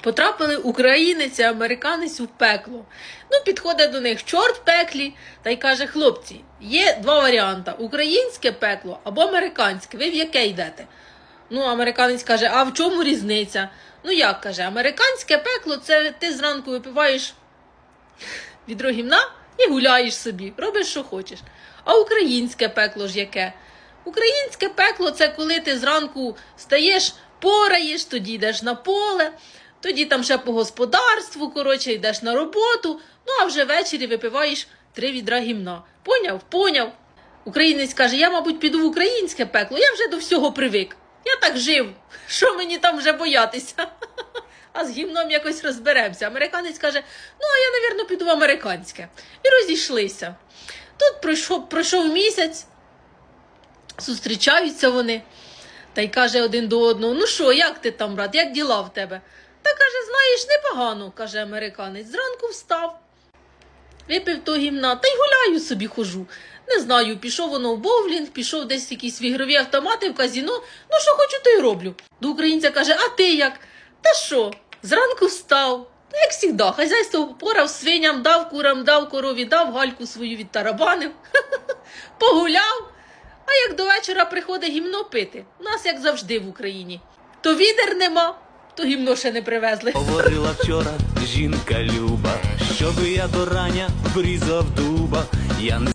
Потрапили українець і американець у пекло. Ну, підходить до них чорт пеклі та й каже: хлопці, є два варіанти: українське пекло або американське. Ви в яке йдете? Ну, американець каже, а в чому різниця? Ну як каже, американське пекло це ти зранку випиваєш відро гімна і гуляєш собі, робиш, що хочеш. А українське пекло ж яке? Українське пекло це коли ти зранку стаєш, пораєш, тоді йдеш на поле, тоді там ще по господарству, коротше, йдеш на роботу, ну а вже ввечері випиваєш три відра гімна. Поняв? Поняв. Українець каже, я, мабуть, піду в українське пекло, я вже до всього привик. Я так жив. Що мені там вже боятися? А з гімном якось розберемося. Американець каже: ну, а я, навірно, піду в американське. І розійшлися. Тут пройшов, пройшов місяць, зустрічаються вони. Та й каже один до одного: Ну що, як ти там, брат, як діла в тебе? Та каже, знаєш, непогано, каже американець. Зранку встав, випив то гімна, та й гуляю собі хожу. Не знаю, пішов воно в боулінг, пішов десь в якісь в ігрові автомати в казіно. Ну, що хочу, то й роблю. До українця каже, а ти як? Та що? Зранку встав. Ну, як завжди, хазяйство порав свиням, дав курам, дав корові, дав гальку свою відтарабанив, погуляв. А як до вечора приходить гімно пити, у нас як завжди в Україні. То відер нема, то гімно ще не привезли. Говорила вчора жінка люба, щоби я до рання врізав дуба. Я не